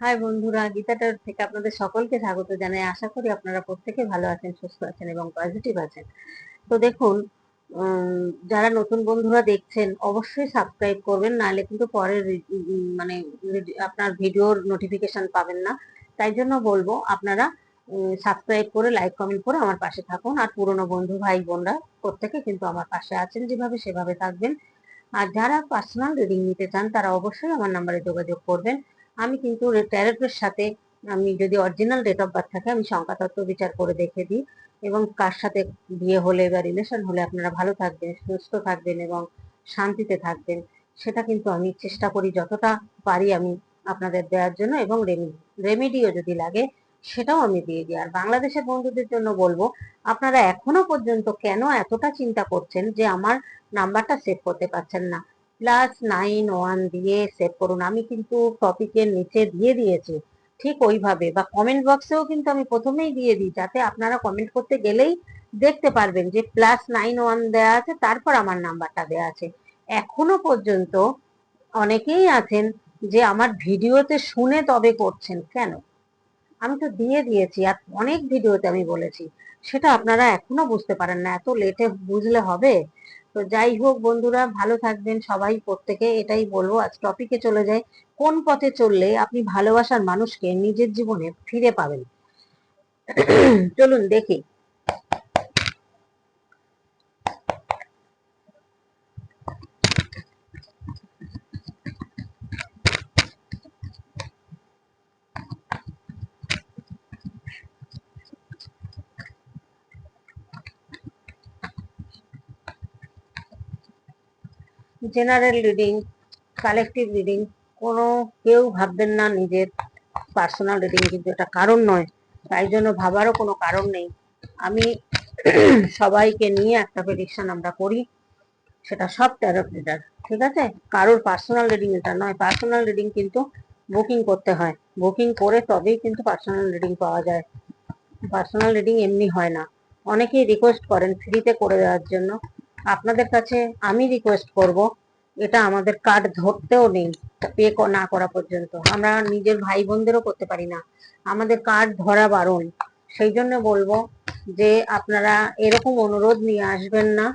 High বন্ধুরা গীতাটার থেকে আপনাদের সকলকে স্বাগত জানাই। আশা করি আপনারা প্রত্যেকে ভালো আছেন, সুস্থ আছেন এবং পজিটিভ আছেন। তো দেখুন যারা নতুন বন্ধুরা দেখছেন, অবশ্যই সাবস্ক্রাইব করবেন, নাহলে কিন্তু পরে মানে আপনার ভিডিওর নোটিফিকেশন পাবেন না। তাই জন্য বলব, আপনারা সাবস্ক্রাইব করে লাইক কমেন্ট করে আমার পাশে থাকুন। আর পুরনো বন্ধু, ভাই, বোনরা প্রত্যেকে কিন্তু আমার পাশে আছেন, যেভাবে সেভাবে থাকবেন। আর যারা পার্সোনাল রিডিং নিতে চান, তারা অবশ্যই আমার নাম্বারে যোগাযোগ করবেন। আমি কিন্তু ট্যারেটের সাথে আমি যদি অরিজিনাল ডেট অফ বার্থ থাকে, আমি সংখ্যাতত্ত্ব বিচার করে দেখে দিই এবং কার সাথে বিয়ে হলে বা রিলেশন হলে আপনারা ভালো থাকবেন, সুস্থ থাকবেন এবং শান্তিতে থাকবেন, সেটা কিন্তু আমি চেষ্টা করি যতটা পারি আমি আপনাদের দেওয়ার জন্য এবং রেমেডি রেমেডিও যদি লাগে সেটাও আমি দিয়ে দিই। আর বাংলাদেশের বন্ধুদের জন্য বলব, আপনারা এখনও পর্যন্ত কেন এতটা চিন্তা করছেন যে আমার নাম্বারটা সেভ করতে পারছেন না? প্লাস নাইন ওয়ান দিয়ে সেভ করুন। আমি কিন্তু টপিকের নিচে দিয়ে দিয়েছি। ঠিক ওইভাবে। বা কমেন্ট বক্সেও কিন্তু আমি প্রথমেই দিয়ে দিই, যাতে আপনারা কমেন্ট করতে গেলেই দেখতে পারবেন যে প্লাস নাইন ওয়ান দেওয়া আছে, তারপর আমার নাম্বারটা দেওয়া আছে। এখনও পর্যন্ত অনেকেই আছেন যে আমার ভিডিওতে শুনে তবে করছেন। কেন? আমি তো দিয়ে দিয়েছি আর অনেক ভিডিওতে আমি বলেছি। সেটা আপনারা এখনও বুঝতে পারেন না। এত লেটে বুঝলে হবে? তো যাই হোক বন্ধুরা, ভালো থাকবেন সবাই। প্রত্যেকে এটাই বলব, আজ টপিকে চলে যাই। কোন পথে চললে আপনি ভালোবাসার মানুষকে নিজের জীবনে ফিরে পাবেন? চলুন দেখি। জেনারেল রিডিং কালেকটিভ রিডিং কোনো কেউ ভাববেন না নিজের পার্সোনাল রিডিং কিন্তু এটা কারণ নয়। তাই জন্য ভাবারও কোনো কারণ নেই। আমি সবাইকে নিয়ে একটা প্রেডিকশন আমরা করি, সেটা সব ট্যারো রিডার ঠিক আছে? কারোর পার্সোনাল রিডিং এটা নয়। পার্সোনাল রিডিং কিন্তু বুকিং করতে হয়। বুকিং করে তবেই কিন্তু পার্সোনাল রিডিং পাওয়া যায়। পার্সোনাল রিডিং এমনি হয় না। অনেকেই রিকোয়েস্ট করেন ফ্রিতে করে দেওয়ার জন্য। আপনাদের কাছে আমি রিকোয়েস্ট করব, এটা আমাদের কার্ড ধরতেও নেই পে না করা পর্যন্ত। আমরা নিজের ভাই বোনদেরও করতে পারি না। আমাদের কার্ড ধরা বারণ। সেই জন্য বলব যে আপনারা এরকম অনুরোধ নিয়ে আসবেন না।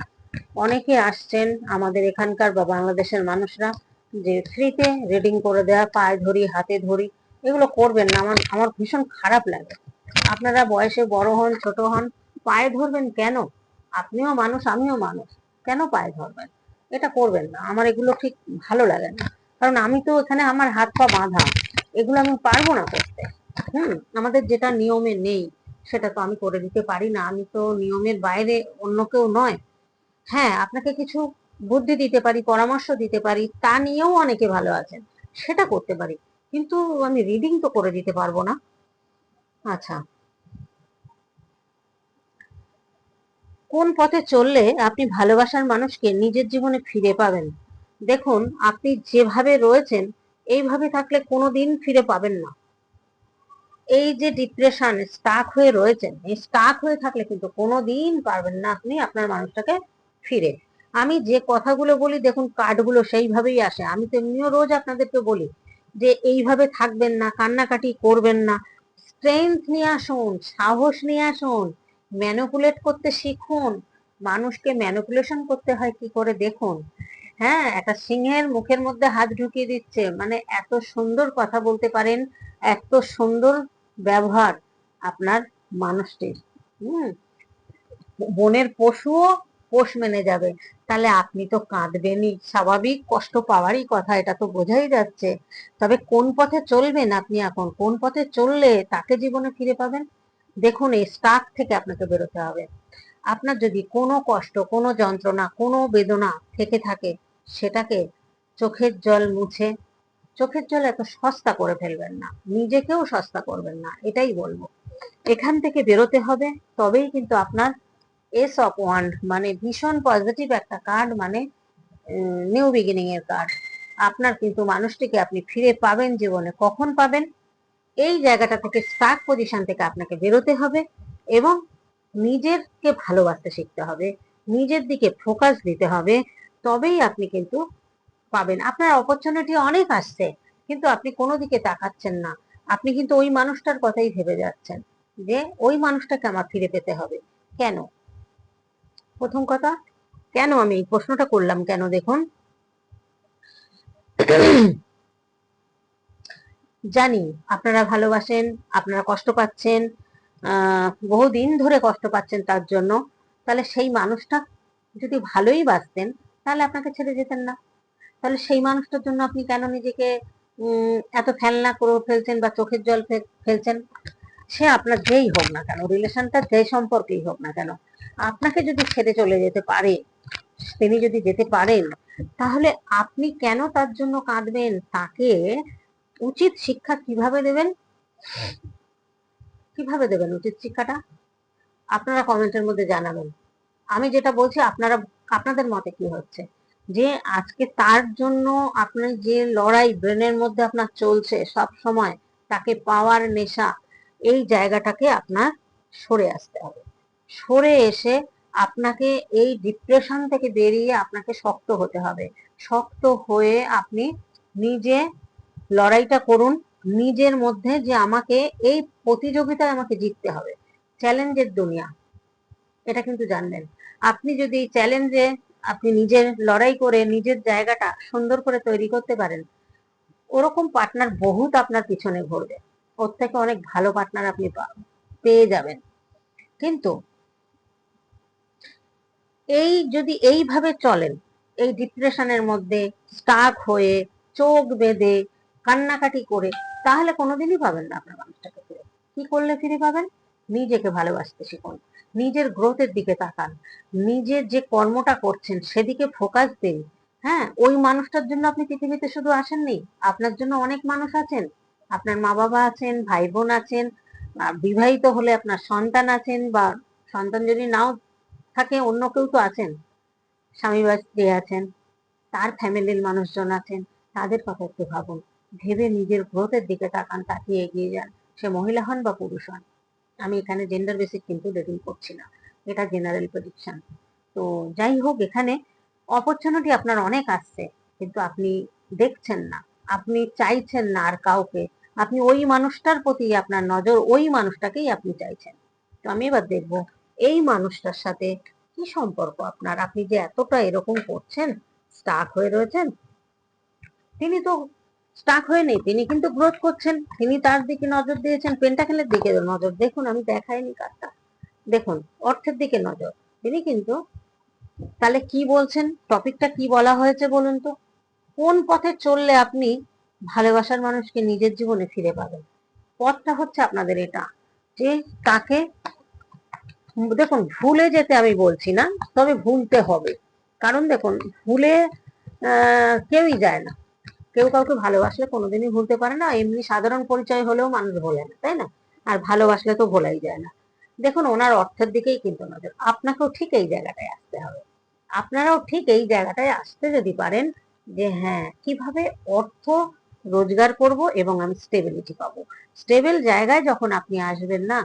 অনেকে আসছেন আমাদের এখানকার বা বাংলাদেশের মানুষরা, যে ফ্রিতে রিডিং করে দেওয়া পায়ে ধরি, হাতে ধরি, এগুলো করবেন না। আমার আমার ভীষণ খারাপ লাগে। আপনারা বয়সে বড় হন, ছোট হন, পায়ে ধরবেন কেন? আপনিও মানুষ, আমিও মানুষ। কেন পায়ে ধরবেন? এটা করবেন না। আমার এগুলো ঠিক ভালো লাগে না। কারণ আমি তো এখানে আমার হাত পা বাঁধা। এগুলো আমি পারব না করতে। হুম? আমাদের যেটা নিয়মে নেই, সেটা তো আমি করে দিতে পারি না। আমি তো নিয়মের বাইরে অন্য কেউ নয়। হ্যাঁ আপনাকে কিছু বুদ্ধি দিতে পারি, পরামর্শ দিতে পারি, তা নিয়েও অনেকে ভালো আছেন। সেটা করতে পারি। কিন্তু আমি রিডিং তো করে দিতে পারব না। আচ্ছা। কোন পথে চললে আপনি ভালোবাসার মানুষকে নিজের জীবনে ফিরে পাবেন? দেখুন, আপনি যেভাবে রয়েছেন, এইভাবে থাকলে কোনো দিন ফিরে পাবেন না। এই যে ডিপ্রেশন স্টাক হয়ে রয়েছেন, এই স্টাক হয়ে থাকলে কিন্তু কোনো দিন পারবেন না আপনি আপনার মানুষটাকে ফিরে। আমি যে কথাগুলো বলি, দেখুন কার্ডগুলো সেইভাবেই আসে। আমি তো এমনিও রোজ আপনাদেরকে বলি যে, এইভাবে থাকবেন না, কান্নাকাটি করবেন না। স্ট্রেংথ নিয়ে আসুন, সাহস নিয়ে আসুন ম্যানুপুলেট করতে শিখুন। মানুষকে ম্যানুপুলেশন করতে হয়, কি করে দেখুন? হ্যাঁ একটা সিংহের মুখের মধ্যে হাত ঢুকিয়ে দিচ্ছে। মানে এত সুন্দর কথা বলতে পারেন, এত সুন্দর ব্যবহার আপনার মানুষটির। হুম, বনের পশুও পোষ মেনে যাবে। তাহলে আপনি তো কাঁদবেনই। স্বাভাবিক কষ্ট পাওয়ারই কথা, এটা তো বোঝাই যাচ্ছে। তবে কোন পথে চলবেন আপনি এখন? কোন পথে চললে তাকে জীবনে ফিরে পাবেন? দেখুন, এই স্টাক থেকে আপনাকে বেরোতে হবে। আপনার যদি কোনো কষ্ট, কোনো যন্ত্রণা, কোনো বেদনা থেকে থাকে, সেটাকে চোখের জল মুছে, চোখের জল এত সস্তা করে ফেলবেন না, নিজেকেও সস্তা করবেন না, এটাই বলব। এখান থেকে বেরোতে হবে, তবেই কিন্তু আপনার এস অফ ওয়ান্ড মানে ভীষণ পজিটিভ একটা কার্ড মানে নিউ বিগিনিং এর কার্ড আপনার কিন্তু মানুষটিকে আপনি ফিরে পাবেন জীবনে। কখন পাবেন? এই জায়গাটা থেকে স্টাক পজিশন থেকে আপনাকে বেরোতে হবে এবং নিজেরকে ভালোবাসতে শিখতে হবে, নিজের দিকে ফোকাস দিতে হবে, তবেই আপনি কিন্তু পাবেন। আপনার অপরচুনিটি অনেক আসছে, কিন্তু আপনি কোনো দিকে তাকাচ্ছেন না। আপনি কিন্তু ওই মানুষটার কথাই ভেবে যাচ্ছেন যে ওই মানুষটাকে আমার ফিরে পেতে হবে। কেন? প্রথম কথা, কেন আমি এই প্রশ্নটা করলাম কেন দেখুন? জানি, আপনারা ভালোবাসেন, আপনারা কষ্ট পাচ্ছেন বহুদিন ধরে কষ্ট পাচ্ছেন তার জন্য। তাহলে সেই মানুষটা যদি ভালোই বাঁচতেন, তাহলে আপনাকে ছেড়ে যেতেন না। তাহলে সেই মানুষটার জন্য আপনি কেন নিজেকে এত ফেলনা করে ফেলছেন বা চোখের জল ফেলছেন? সে আপনার যেই হোক না কেন, রিলেশনটা যে সম্পর্কেই হোক না কেন, আপনাকে যদি ছেড়ে চলে যেতে পারে, তিনি যদি যেতে পারেন, তাহলে আপনি কেন তার জন্য কাঁদবেন? তাকে উচিত শিক্ষা কীভাবে দেবেন? কীভাবে দেবেন উচিত শিক্ষাটা? আপনারা কমেন্টের মধ্যে জানাবেন। আমি যেটা বলছি, আপনারা, আপনাদের মতে কি হচ্ছে? যে আজকে তার জন্য আপনার যে লড়াই ব্রেনের মধ্যে আপনার চলছে সব সময়, তাকে পাওয়ার নেশা, এই জায়গাটাকে আপনার সরে আসতে হবে। সরে এসে আপনাকে এই ডিপ্রেশন থেকে বেরিয়ে আপনাকে শক্ত হতে হবে। শক্ত হয়ে আপনি নিজে লড়াইটা করুন। নিজের মধ্যে যে আমাকে এই প্রতিযোগিতায় আমাকে জিততে হবে। চ্যালেঞ্জের দুনিয়া। এটা কিন্তু জানবেন আপনি যদি এই চ্যালেঞ্জে আপনি নিজের লড়াই করে নিজের জায়গাটা সুন্দর করে তৈরি করতে পারেন, ওরকম পার্টনার বহুত আপনার পিছনে ঘুরবে। ওর থেকে অনেক ভালো পার্টনার আপনি পেয়ে যাবেন। কিন্তু এই যদি এইভাবে চলেন, এই ডিপ্রেশনের মধ্যে স্টাক হয়ে, চোখ বেঁধে কান্নাকাটি করে, তাহলে কোনোদিনই পাবেন না আপনার মানুষটাকে ফিরে। কি করলে ফিরে পাবেন? নিজেকে ভালোবাসতে শিখুন। নিজের গ্রোথের দিকে তাকান। নিজের যে কর্মটা করছেন, সেদিকে ফোকাস দিন। হ্যাঁ ওই মানুষটার জন্য আপনি পৃথিবীতে শুধু আসেননি, আপনার জন্য অনেক মানুষ আছেন। আপনার মা বাবা আছেন ভাই বোন আছেন বিবাহিত হলে আপনার সন্তান আছেন, বা সন্তান যদি নাও থাকে, অন্য কেউ তো আছেন। স্বামী বা আছেন, তার ফ্যামিলির মানুষজন আছেন, তাদের কথা একটু ভাবুন। ভেবে নিজের গ্রোথের দিকে তাকান, তাকিয়ে এগিয়ে যান। সে মহিলা হন বা পুরুষ হন? আমি এখানে জেন্ডার বেসিক কিন্তু রেটিং করছি না। এটা জেনারেল প্রেডিকশন তো যাই হোক, এখানে অপরচুনিটি আপনার অনেক আসছে, কিন্তু আপনি দেখছেন না। আপনি চাইছেন না আর কাউকে। আপনি ওই মানুষটার প্রতি আপনার নজর, ওই মানুষটাকেই আপনি চাইছেন। তো আমি এবার দেখব, এই মানুষটার সাথে কি সম্পর্ক আপনার? আপনি যে এতটা এরকম করছেন স্টাক হয়ে রয়েছেন, তিনি তো স্টাক হয়ে নেই, তিনি কিন্তু গ্রোথ করছেন। তিনি তার দিকে নজর দিয়েছেন পেন্টাকেলের দিকে নজর। দেখুন, আমি দেখাইনি কার্ডটা দেখুন, অর্থের দিকে নজর। তিনি কিন্তু তাহলে কি বলছেন? টপিকটা কি বলা হয়েছে বলুন তো? কোন পথে চললে আপনি ভালোবাসার মানুষকে নিজের জীবনে ফিরে পাবেন? পথটা হচ্ছে আপনাদের এটা, যে তাকে দেখুন, ভুলে যেতে আমি বলছি না, তবে ভুলতে হবে। কারণ দেখুন, ভুলে কেউই যায় না। কেউ কাউকে ভালোবাসলে কোনোদিনই ভুলতে পারে না। এমনি সাধারণ পরিচয় হলেও মানুষ ভোলে না, তাই না? আর ভালোবাসলে তো ভোলাই যায় না। দেখুন, ওনার অর্থের দিকেই কিন্তু নজর। আপনাকেও ঠিক এই জায়গাটায় আসতে হবে। আপনারাও ঠিক এই জায়গাটায় আসতে যদি পারেন যে হ্যাঁ কীভাবে অর্থ রোজগার করব এবং আমি স্টেবিলিটি পাবো। স্টেবল জায়গায় যখন আপনি আসবেন না,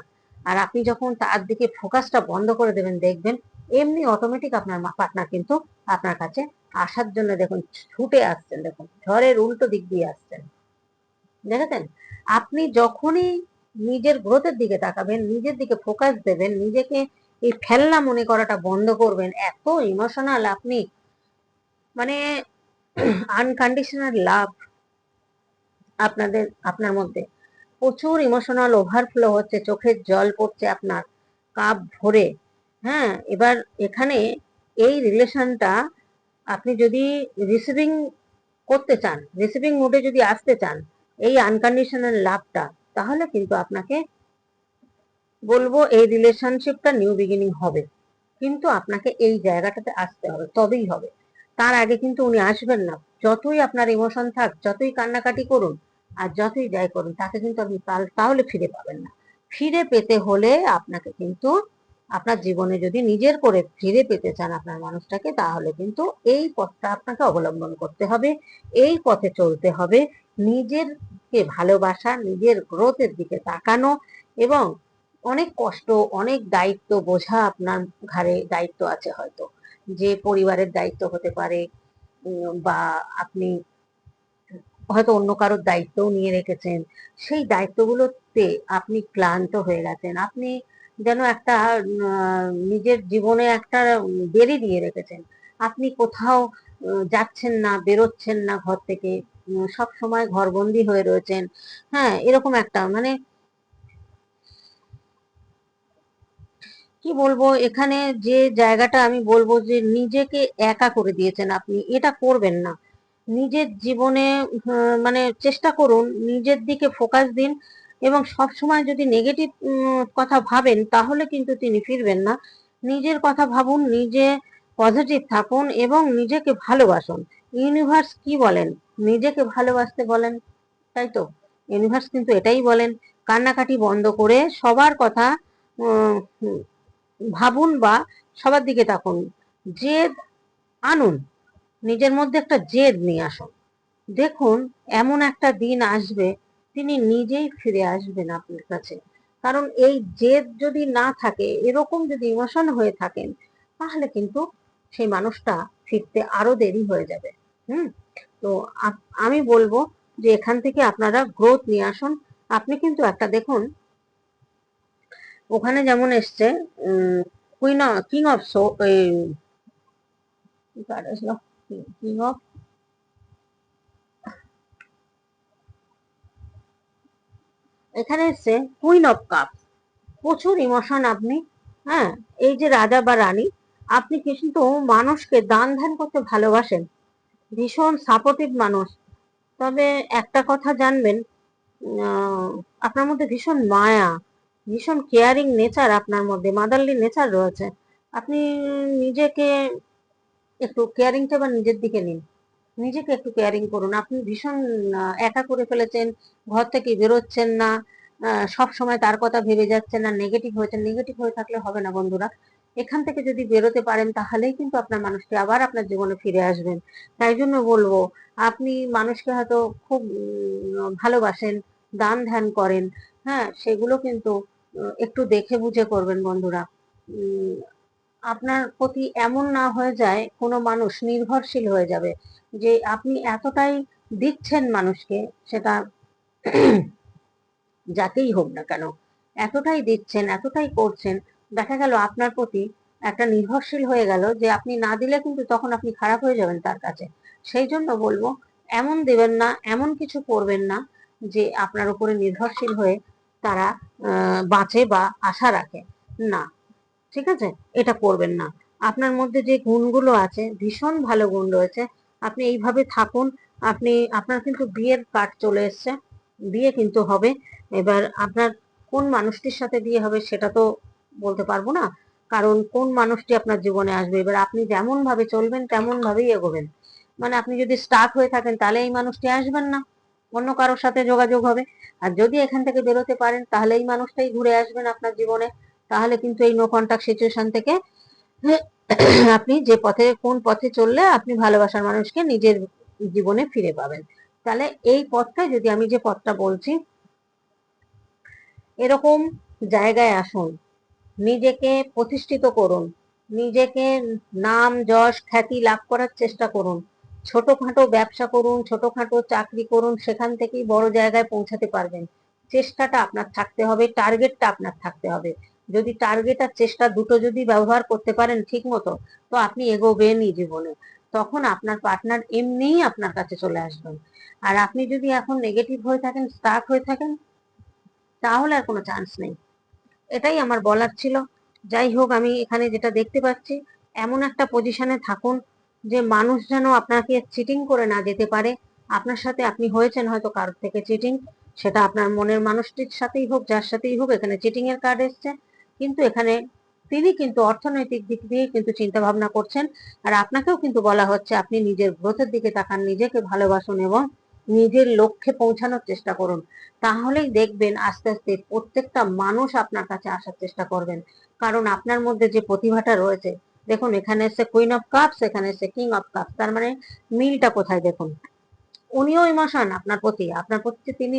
আর আপনি যখন তার দিকে ফোকাসটা বন্ধ করে দেবেন, দেখবেন এমনি অটোমেটিক আপনার পার্টনার কিন্তু আপনার কাছে আসার জন্য দেখুন, ছুটে আসছেন, দেখুন, ঝড়ের উল্টো দিক দিয়ে আসছেন। দেখেছেন? আপনি যখনই নিজের গ্রোথের দিকে তাকাবেন, নিজের দিকে ফোকাস দেবেন, নিজেকে এই ফেলনা মনে করাটা বন্ধ করবেন, এত ইমোশনাল আপনি মানে আনকন্ডিশনাল লাভ আপনাদের, আপনার মধ্যে প্রচুর ইমোশনাল ওভারফ্লো হচ্ছে, চোখের জল পড়ছে আপনার, কাপ ভরে। হ্যাঁ এবার এখানে এই রিলেশনটা আপনি যদি রিসিভিং করতে চান রিসিভিং মোডে যদি আসতে চান, এই আনকন্ডিশনাল লাভটা, তাহলে কিন্তু আপনাকে বলব এই রিলেশনশিপটা নিউ বিগিনিং হবে। কিন্তু আপনাকে এই জায়গাটাতে আসতে হবে, তবেই হবে। তার আগে কিন্তু উনি আসবেন না। যতই আপনার ইমোশন থাক, যতই কান্নাকাটি করুন আর যতই যাই করুন, তাকে কিন্তু আপনি তাহলে ফিরে পাবেন না। ফিরে পেতে হলে আপনাকে কিন্তু আপনার জীবনে যদি নিজের করে ফিরে পেতে চান আপনার মানুষটাকে, তাহলে কিন্তু এই পথটা আপনাকে অবলম্বন করতে হবে। এই পথে চলতে হবে। নিজেরকে ভালোবাসা, নিজের গ্রোথের দিকে তাকানো এবং অনেক কষ্ট, অনেক দায়িত্ব বোঝা আপনার ঘাড়ে দায়িত্ব আছে হয়তো। যে পরিবারের দায়িত্ব হতে পারে বা আপনি হয়তো অন্য কারোর দায়িত্বও নিয়ে রেখেছেন। সেই দায়িত্বগুলোতে আপনি ক্লান্ত হয়ে গেছেন। আপনি যেন একটা নিজের জীবনে একটা বেরি দিয়ে রেখেছেন। আপনি কোথাও যাচ্ছেন না, বেরোচ্ছেন না ঘর থেকে সব সময় ঘরবন্দি হয়ে রয়েছেন। হ্যাঁ এরকম একটা মানে কি বলব, এখানে যে জায়গাটা আমি বলব যে নিজেকে একা করে দিয়েছেন আপনি, এটা করবেন না। নিজের জীবনে মানে চেষ্টা করুন, নিজের দিকে ফোকাস দিন। এবং সব সময় যদি নেগেটিভ কথা ভাবেন, তাহলে কিন্তু তিনি ফিরবেন না। নিজের কথা ভাবুন, নিজে পজিটিভ থাকুন এবং নিজেকে ভালোবাসুন। ইউনিভার্স কি বলেন? নিজেকে ভালোবাসতে বলেন, তাই তো? ইউনিভার্স কিন্তু এটাই বলেন, কান্নাকাটি বন্ধ করে সবার কথা ভাবুন বা সবার দিকে তাকুন। জেদ আনুন, নিজের মধ্যে একটা জেদ নিয়ে আসুন। দেখুন, এমন একটা দিন আসবে তিনি নিজেই ফিরে আসবেন আপনার কাছে। কারণ এই জেদ যদি না থাকে, এরকম যদি ইমোশন হয়ে থাকেন, তাহলে কিন্তু সেই মানুষটা ফিরতে আরও দেরি হয়ে যাবে। হুম? তো আমি বলব যে এখান থেকে আপনারা গ্রোথ নিয়ে আসুন। আপনি কিন্তু একটা দেখুন, ওখানে যেমন এসছে queen king of so king of এখানে এসছে কুইন অফ কাপ প্রচুর ইমোশন আপনি হ্যাঁ? এই যে রাজা বা রানী, আপনি কিন্তু মানুষকে দান ধ্যান করতে ভালোবাসেন? ভীষণ সাপোর্টিভ মানুষ। তবে একটা কথা জানবেন আপনার মধ্যে ভীষণ মায়া, ভীষণ কেয়ারিং নেচার আপনার মধ্যে মাদারলি নেচার রয়েছে। আপনি নিজেকে একটু কেয়ারিংটা বা নিজের দিকে নিন। নিজেকে একটু কেয়ারিং করুন। আপনি ভীষণ একা করে ফেলেছেন, ঘর থেকে বেরোচ্ছেন না সব সময় তার কথা ভেবে যাচ্ছেন না নেগেটিভ হয়েছেন। নেগেটিভ হয়ে থাকলে হবে না বন্ধুরা। এখান থেকে যদি বেরোতে পারেন, তাহলেই কিন্তু আপনার মানুষটি আবার আপনার জীবনে ফিরে আসবেন। তাই জন্য বলব, আপনি মানুষকে হয়তো খুব ভালোবাসেন, দান ধ্যান করেন হ্যাঁ সেগুলো কিন্তু একটু দেখে বুঝে করবেন বন্ধুরা। আপনার প্রতি এমন না হয়ে যায়, কোনো মানুষ নির্ভরশীল হয়ে যাবে। যে আপনি এতটাই দিচ্ছেন মানুষকে, সেটা যাকেই হোক না কেন, এতটাই দিচ্ছেন, এতটাই করছেন, দেখা গেল আপনার প্রতি একটা নির্ভরশীল হয়ে গেল যে আপনি না দিলে কিন্তু তখন আপনি খারাপ হয়ে যাবেন তার কাছে। সেই জন্য বলব, এমন দেবেন না, এমন কিছু করবেন না যে আপনার উপরে নির্ভরশীল হয়ে তারা বাঁচে বা আশা রাখে। না, ঠিক আছে? এটা করবেন না। আপনার মধ্যে যে গুণগুলো আছে, ভীষণ ভালো গুণ রয়েছে আপনি এইভাবে থাকুন। আপনি, আপনার কিন্তু বিয়ের কার্ড চলে এসছে। বিয়ে কিন্তু হবে। এবার আপনার কোন মানুষটির সাথে বিয়ে হবে সেটা তো বলতে পারব না। কারণ কোন মানুষটি আপনার জীবনে আসবে? এবার আপনি যেমন ভাবে চলবেন তেমন ভাবেই এগোবেন। মানে আপনি যদি স্টার্ট হয়ে থাকেন, তাহলে এই মানুষটি আসবেন না। অন্য কারোর সাথে যোগাযোগ হবে। আর যদি এখান থেকে বেরোতে পারেন, তাহলে এই মানুষটাই ঘুরে আসবেন আপনার জীবনে। তাহলে কিন্তু এই নো কন্টাক্ট সিচুয়েশন থেকে আপনি যে পথে, কোন পথে চললে আপনি ভালোবাসার মানুষকে নিজের জীবনে ফিরে পাবেন। তাহলে এই পথটা যদি আমি যে পথটা বলছি, এরকম জায়গায় আসুন, নিজেকে প্রতিষ্ঠিত করুন, নিজেকে নাম, যশ, খ্যাতি লাভ করার চেষ্টা করুন, ছোটখাটো ব্যবসা করুন, ছোটখাটো চাকরি করুন, সেখান থেকেই বড় জায়গায় পৌঁছাতে পারবেন। চেষ্টাটা আপনার থাকতে হবে টার্গেটটা আপনার থাকতে হবে। যদি টার্গেট আর চেষ্টা দুটো যদি ব্যবহার করতে পারেন ঠিক মতো, তো আপনি এগোবেনই জীবনে। তখন আপনার পার্টনার এমনিই আপনার কাছে চলে আসবেন। আর আপনি যদি এখন নেগেটিভ হয়ে থাকেন স্টাক হয়ে থাকেন, তাহলে আর কোনো চান্স নেই। এটাই আমার বলার ছিল। যাই হোক, আমি এখানে যেটা দেখতে পাচ্ছি, এমন একটা পজিশনে থাকুন যে মানুষ যেন আপনাকে চিটিং করে না যেতে পারে। আপনার সাথে আপনি হয়েছেন হয়তো কারোর থেকে চিটিং সেটা আপনার মনের মানুষটির সাথেই হোক, যার সাথেই হোক, এখানে চিটিং এর কার্ড এসছে। কিন্তু এখানে তিনি কিন্তু অর্থনৈতিক দিক দিয়ে কিন্তু চিন্তা ভাবনা করছেন। আর আপনাকেও কিন্তু বলা হচ্ছে, আপনি নিজের গ্রোথের দিকে তাকান, নিজেকে ভালোবাসুন এবং নিজের লক্ষ্যে পৌঁছানোর চেষ্টা করুন। তাহলেই দেখবেন আস্তে আস্তে প্রত্যেকটা মানুষ আপনার কাছে আসার চেষ্টা করবেন। কারণ আপনার মধ্যে যে প্রতিভাটা রয়েছে, দেখুন, এখানে এসে কুইন অফ কাপস এখানে এসে কিং অফ কাপস তার মানে মিলটা কোথায় দেখুন? উনিও ইমোশন আপনার প্রতি আপনার প্রতি তিনি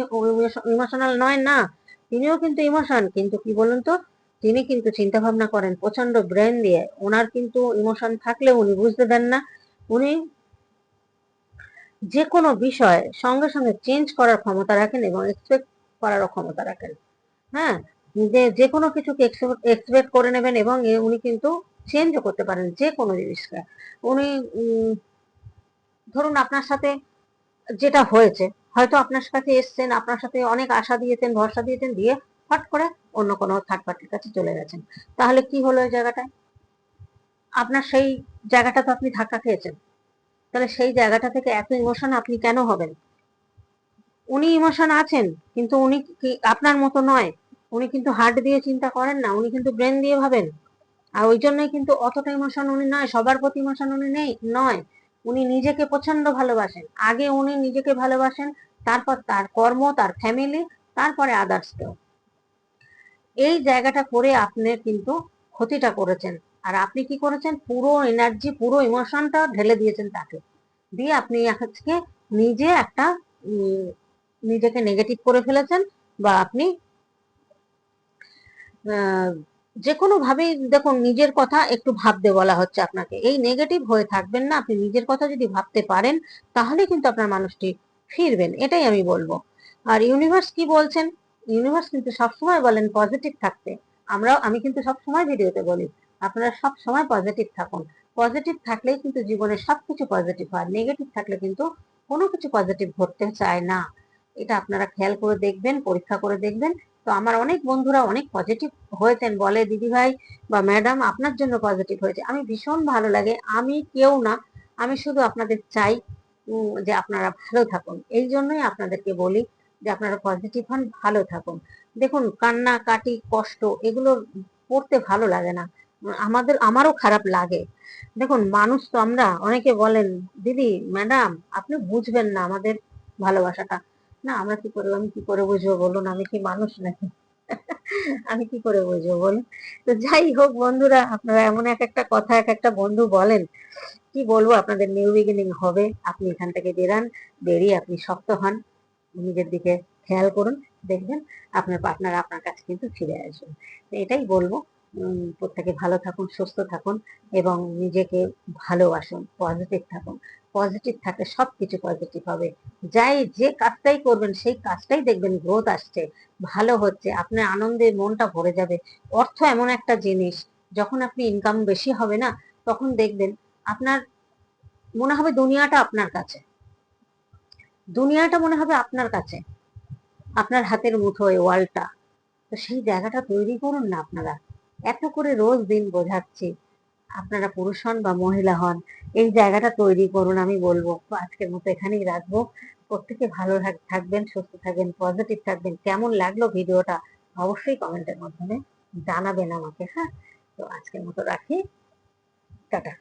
ইমোশনাল নয় না, তিনিও কিন্তু ইমোশন কিন্তু কি বলুন তো? তিনি কিন্তু চিন্তা ভাবনা করেন প্রচণ্ড ব্রেন দিয়ে। ওনার কিন্তু ইমোশন থাকলেও উনি বুঝতে দেন না। উনি যে কোনো বিষয় সঙ্গে সঙ্গে চেঞ্জ করার ক্ষমতা রাখেন এবং এক্সপেক্ট করারও ক্ষমতা রাখেন। হ্যাঁ? যে যে কোনো কিছুকে এক্সপেক্ট করে নেবেন এবং উনি কিন্তু চেঞ্জও করতে পারেন যে কোনো জিনিসকে। উনি ধরুন আপনার সাথে যেটা হয়েছে, হয়তো আপনার কাছে এসছেন, আপনার সাথে অনেক আশা দিয়েছেন, ভরসা দিয়েছেন, দিয়ে ফট করে অন্য কোনো থার্ড পার্টির কাছে চলে গেছেন। তাহলে কি হলো ওই জায়গাটায়? আপনার সেই জায়গাটা তো আপনি ধাক্কা খেয়েছেন। তাহলে সেই জায়গাটা থেকে এত ইমোশন আপনি কেন হবেন? উনি ইমোশন আছেন, কিন্তু উনি আপনার মতো নয়। উনি কিন্তু হার্ট দিয়ে চিন্তা করেন না, উনি কিন্তু ব্রেন দিয়ে ভাবেন। আর ওই জন্যই কিন্তু অতটা ইমোশন উনি নয়, সবার প্রতি ইমোশন উনি নেই, নয়। উনি নিজেকে প্রচণ্ড ভালোবাসেন। আগে উনি নিজেকে ভালোবাসেন, তারপর তার কর্ম, তার ফ্যামিলি তারপরে আদার্সকেও এই জায়গাটা করে আপনি কিন্তু ক্ষতিটা করেছেন। আর আপনি কি করেছেন? পুরো এনার্জি পুরো ইমোশনটা ঢেলে দিয়েছেন তাকে। দিয়ে আপনি আজকে নিজে একটা নিজেকে নেগেটিভ করে ফেলেছেন বা আপনি যে কোনো ভাবেই দেখুন, নিজের কথা একটু ভাবতে বলা হচ্ছে আপনাকে। এই নেগেটিভ হয়ে থাকবেন না। আপনি নিজের কথা যদি ভাবতে পারেন, তাহলে কিন্তু আপনার মানুষটি ফিরবেন। এটাই আমি বলব। আর ইউনিভার্স কি বলছেন? ইউনিভার্স কিন্তু সবসময় বলেন পজিটিভ থাকতে। আমরা আমি কিন্তু সবসময় ভিডিওতে বলি, আপনারা সব সময় পজিটিভ থাকুন। পজিটিভ থাকলেই কিন্তু জীবনে সবকিছু পজিটিভ হয়। নেগেটিভ থাকলে কিন্তু কোনো কিছু পজিটিভ ঘটতে চায় না। এটা আপনারা খেয়াল করে দেখবেন, পরীক্ষা করে দেখবেন। তো আমার অনেক বন্ধুরা অনেক পজিটিভ হয়েছেন। বলে, দিদি ভাই বা ম্যাডাম আপনার জন্য পজিটিভ হয়েছে। আমি ভীষণ ভালো লাগে। আমি কেউ না। আমি শুধু আপনাদের চাই যে আপনারা ভালো থাকুন। এই জন্যই আপনাদেরকে বলি যে আপনারা পজিটিভ হন, ভালো থাকুন। দেখুন, কান্না, কাটি, কষ্ট, এগুলো পড়তে ভালো লাগে না। আমাদের, আমারও খারাপ লাগে। দেখুন, মানুষ তো আমরা, অনেকে বলেন, দিদি ম্যাডাম আপনি বুঝবেন না আমাদের ভালোবাসাটা। না, আমরা কি করে, আমি কি করে বুঝব? বলুন, আমি কি মানুষ নাকি? আমি কি করে বুঝব, বলুন? তো যাই হোক, বন্ধুরা, আপনারা এমন এক একটা কথা, এক একটা বন্ধু বলেন, কি বলব, আপনাদের নিউ বিগিনিং হবে। আপনি এখান থেকে বেরান, বেরিয়ে আপনি শক্ত হন। নিজের দিকে খেয়াল করুন, দেখবেন আপনার পার্টনার আপনার কাছে কিন্তু ফিরে আসবেন এটাই বলব প্রত্যেকে ভালো থাকুন, সুস্থ থাকুন এবং নিজেকে ভালোবাসুন পজিটিভ থাকুন। পজিটিভ থাকলে সবকিছু পজিটিভ হবে। যাই যে কাজটাই করবেন, সেই কাজটাই দেখবেন গ্রোথ আসছে, ভালো হচ্ছে, আপনার আনন্দে মনটা ভরে যাবে। অর্থ এমন একটা জিনিস, যখন আপনি ইনকাম বেশি হবে না, তখন দেখবেন আপনার মনে হবে দুনিয়াটা আপনার কাছে। দুনিয়াটা মনে হবে আপনার কাছে। আপনার হাতের মুঠোয় ওয়ালটা। তো সেই জায়গাটা তৈরি করুন না আপনারা। এত করে রোজ দিন বোঝাচ্ছি। আপনারা পুরুষ হন বা মহিলা হন, এই জায়গাটা তৈরি করুন আমি বলব। আজকের মতো এখানেই রাখব। প্রত্যেকে ভালো থাকবেন, সুস্থ থাকবেন পজিটিভ থাকবেন। কেমন লাগল ভিডিওটা অবশ্যই কমেন্টের মাধ্যমে জানাবেন আমাকে হ্যাঁ? তো আজকের মতো রাখি। টাটা।